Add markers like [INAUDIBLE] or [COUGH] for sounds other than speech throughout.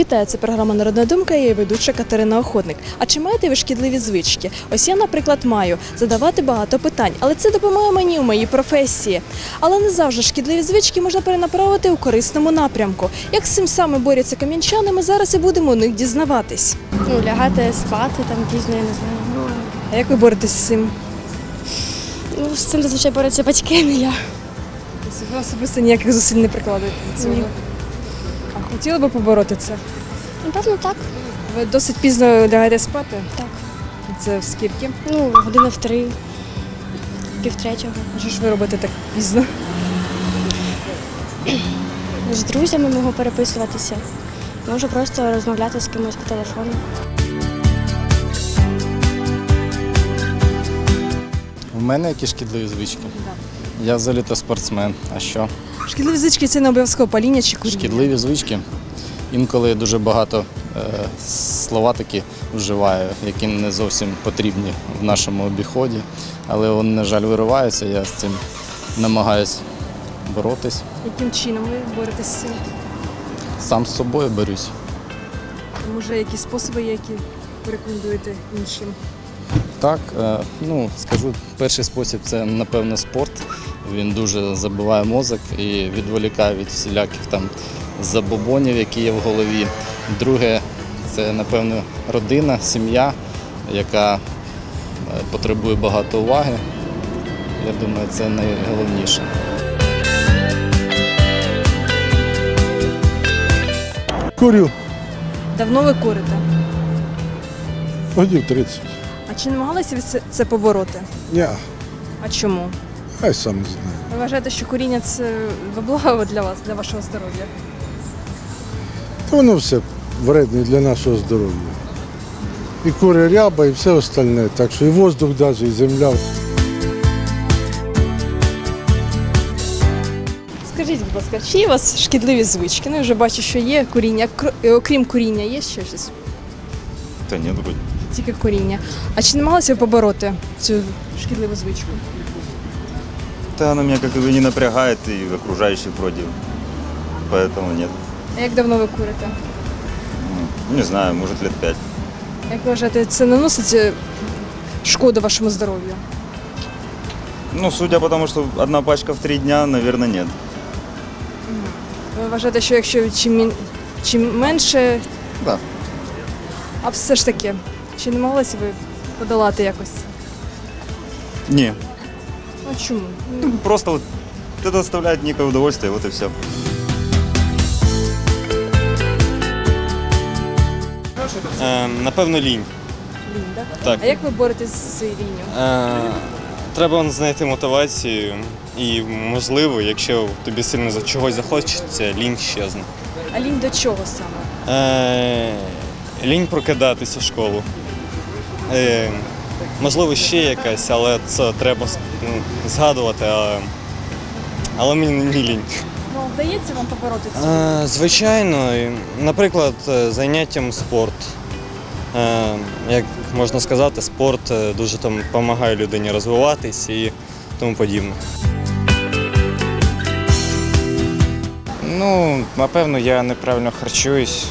Вітаю, це програма Народна думка. Я її ведуча Катерина Охотник. А чи маєте ви шкідливі звички? Ось я, наприклад, маю задавати багато питань, але це допомагає мені у моїй професії. Але не завжди шкідливі звички можна перенаправити у корисному напрямку. Як з цим саме борються кам'янчани, ми зараз і будемо у них дізнаватись. Ну, лягати спати там пізно, я не знаю. Ну, А як ви боретесь з цим? ну з цим зазвичай борються батьки, не я. Тобто Ви особисто ніяких зусиль не прикладаєте до цього? Ні. Хотіли би побороти це? Напевно, так. Ви досить пізно лягаєте спати? Так. Це в скільки? Ну, година в три, півтретього. Що ж ви робите так пізно? З друзями можу переписуватися. Можу просто розмовляти з кимось по телефону. У мене які шкідливі звички? Я взагалі-то спортсмен. А що? Шкідливі звички це не обов'язково паління чи куріння. Шкідливі звички. Інколи дуже багато е, слова такі вживаю, які не зовсім потрібні в нашому обіході. Але вони, на жаль, вириваються. Я з цим намагаюся боротись. Яким чином ви боретесь з цим? Сам з собою борюсь. Може, якісь способи, які порекомендуєте іншим? Так, е, ну скажу, перший спосіб це напевно спорт. Він дуже забиває мозок і відволікає від всіляких там забобонів, які є в голові. Друге, це напевно родина, сім'я, яка е, потребує багато уваги. Я думаю, це найголовніше. Курю Давно ви курите? годів 30. А чи намагалися ви це, це побороти? Я, А чому? Ай сам не знаю. Ви вважаєте, що куріння це благо для вас, для вашого здоров'я? Та воно все вредне для нашого здоров'я. І кури ряба, і все остальне. Так що і воздух навіть, і земля. Скажіть, будь ласка, чи є у вас шкідливі звички? Ну, я вже бачу, що є куріння. Кр- е, Окрім куріння, є ще щось? Да нет, вроде. Тільки куріння. А чи намагалися ви побороти цю шкідливу звичку? Да она меня как бы не напрягает и окружающих вроде. Поэтому нет. А як давно ви курите? Ну, Не знаю, может лет пять. Як ви вважаєте, це наносить е, шкоду вашому здоров'ю? Ну, судя по тому, что одна пачка в три дня, наверное, нет. Ви вважаєте, що якщо чим, мін- чим менше, Да. а все ж таки, чи не намагалися ви подолати якось? це? А чому? Ну, Просто вот это доставляет некое удовольствие, вот и все. Е, Напевно, лінь. Лінь, так? Так. А як ви боретесь з цією лінію? Е, Треба знайти мотивацію і, можливо, якщо тобі сильно за чогось захочеться, лінь щезне. А лінь до чого саме? Е, Лінь прокидатися в школу. Е, Можливо, ще якась, але це треба ну, згадувати. Але, але мені не лінь. Ну, вдається вам побороти цю? Е, Звичайно, наприклад, заняттям спорт. Е, Як можна сказати, спорт е, дуже там допомагає людині розвиватись і тому подібне. Ну, напевно, я неправильно харчуюсь.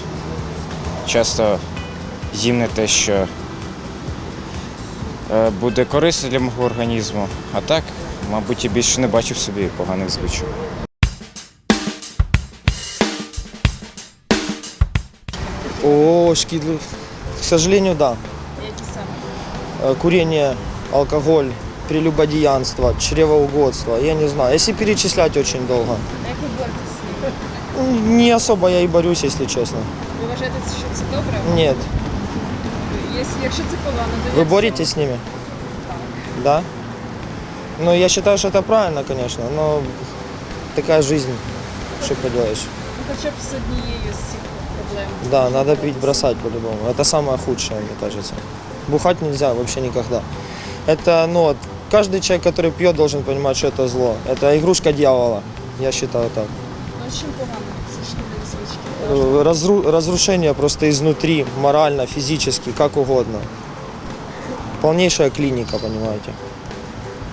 Часто їм не те, що буде корисно для мого організму. А так, мабуть, я більше не бачу в собі поганих звичок. О, шкидливый. К сожалению, да. Які саме? Э, Курение, алкоголь, прелюбодеянство, чревоугодство. Я не знаю. Если перечислять очень долго. А як ви боретесь з ним? М, Не особо я и борюсь, если честно. Ви вважаєте, що це добре? Нет Якщо, якщо це погано, то Вы як боретесь с ними? Да? Ну, я считаю, что это правильно, конечно, но такая жизнь. Что поделаешь? Ну, хоча б з однією з цих проблем. Да, надо пить, бросать по-любому. Это самое худшее, мне кажется. Бухать нельзя вообще никогда. Это, ну, вот, каждый человек, который пьет, должен понимать, что это зло. Это игрушка дьявола. Я считаю так. Ну, а чим погано ці шкідливі звички? Э, Разру- разрушение просто изнутри, морально, физически, как угодно. Полнейшая клиника, понимаете.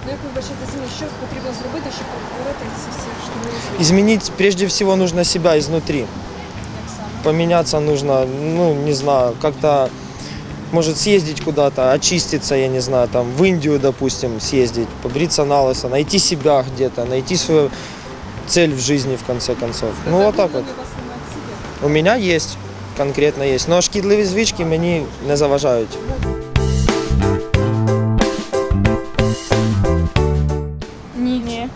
Ну, як ви бачите самі, що потрібно зробити, щоб побороти ці всі шкідливі звички? Изменить прежде всего нужно себя изнутри. Як поменяться нужно, ну, не знаю, как-то, может, съездить куда-то, очиститься, я не знаю, там, в Индию, допустим, съездить, побриться на лысо, найти себя где-то, найти свою цель в жизни, в конце концов. Ну, вот так вот. У меня есть, конкретно есть. Но шкідливі звички мені не заважають. Ні.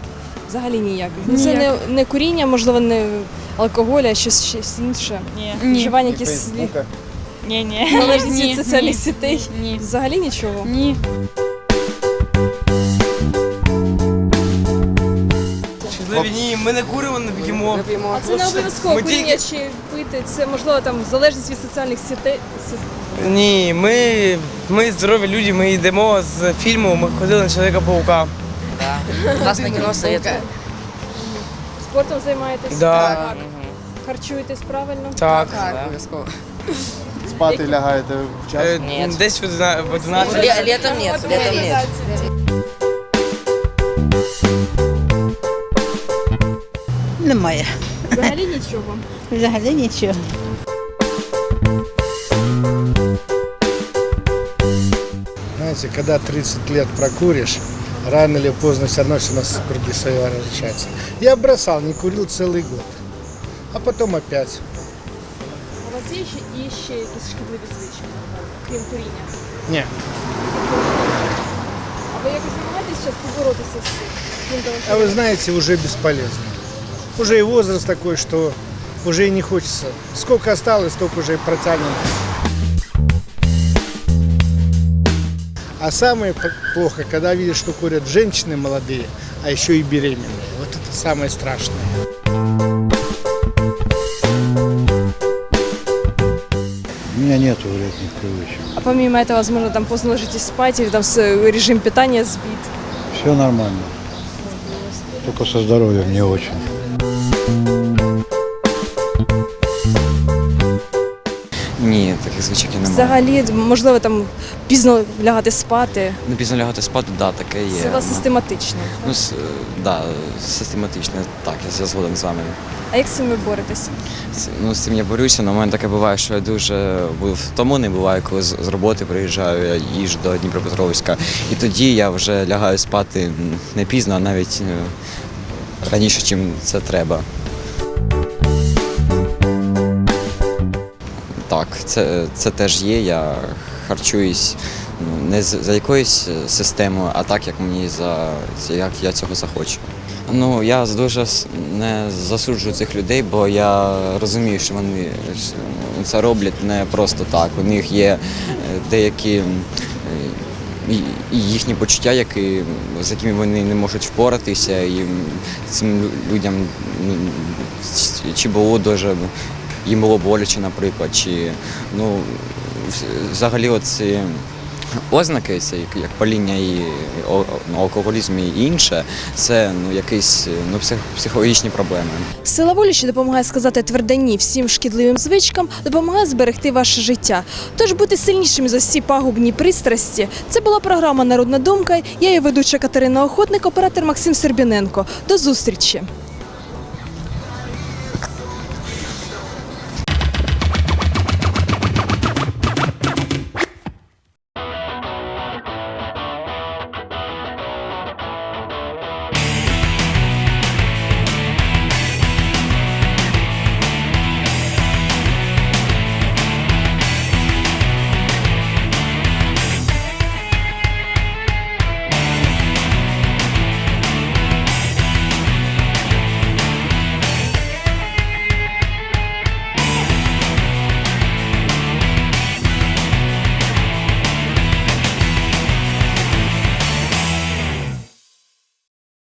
Взагалі ніяких. Ну, це не, не куріння, можливо, не алкоголь, а щось, щось інше. Ні. Вживання якісь Ні, ні. залежність Ні, від соціальних ні. сітей. Ні. Взагалі нічого. Ні. Ні, ми не куримо, не п'ємо. А це не обов'язково Ми куріння чи пити. Це можливо там залежність від соціальних сітей. Ні, ми, ми здорові люди, ми йдемо з фільму, ми ходили на Чоловіка-паука. Класне [LAUGHS] кіно советую. Спортом займаєтесь? Да. Харчуєтесь правильно? Так. Обов'язково. Спати лягаєте в Е, Ні. Десь в 11. Ле- Летом нет, летом нет. Немає. Взагалі нічого. Взагалі нічого. Знаете, когда 30 лет прокуришь, рано или поздно все равно все нас круги свои возвращаются. Я бросал, не курил целый год. А потом опять. У вас є ще і ще якісь шкідливі звички, крім куріння? Не. А ви якось намагаєтесь зараз поборотися з цим? Крім того, що А вы знаете, уже бесполезно. Уже и возраст такой, что уже и не хочется. Сколько осталось, столько уже и протянем. А самое плохо, когда видишь, что курят женщины молодые, а еще и беременные. Вот это самое страшное. У меня нет вредных привычек. А помимо этого, возможно, там поздно ложитесь спать или там с- режим питания сбит. Все нормально. Только со здоровьем не очень. Взагалі, можливо, там пізно лягати спати. Ну, пізно лягати спати, да, таке є. Це систематично. Ну, с- да, систематично, так, я згоден з вами. А як з цим ви боретеся? З- Ну, з цим я борюся, але в мене таке буває, що я дуже був втомлений, буває, коли з з роботи приїжджаю, я їжджу до Дніпропетровська. І тоді я вже лягаю спати м, не пізно, а навіть е, раніше, ніж це треба. Це, це теж є. Я харчуюсь ну, не за якоюсь е, системою, а так, як мені за як я цього захочу. Ну я дуже не засуджую цих людей, бо я розумію, що вони це роблять не просто так. У них є е, деякі їхні почуття, які, з якими вони не можуть впоратися, і цим людям ну, чи було дуже їм було боляче, наприклад, чи ну взагалі оці ознаки, це як, паління і ну, алкоголізм і інше, це ну якісь ну псих, психологічні проблеми. Сила волі, що допомагає сказати тверде ні всім шкідливим звичкам, допомагає зберегти ваше життя. Тож бути сильнішими за всі пагубні пристрасті. Це була програма Народна думка. Я її ведуча Катерина Охотник, оператор Максим Сербіненко. До зустрічі.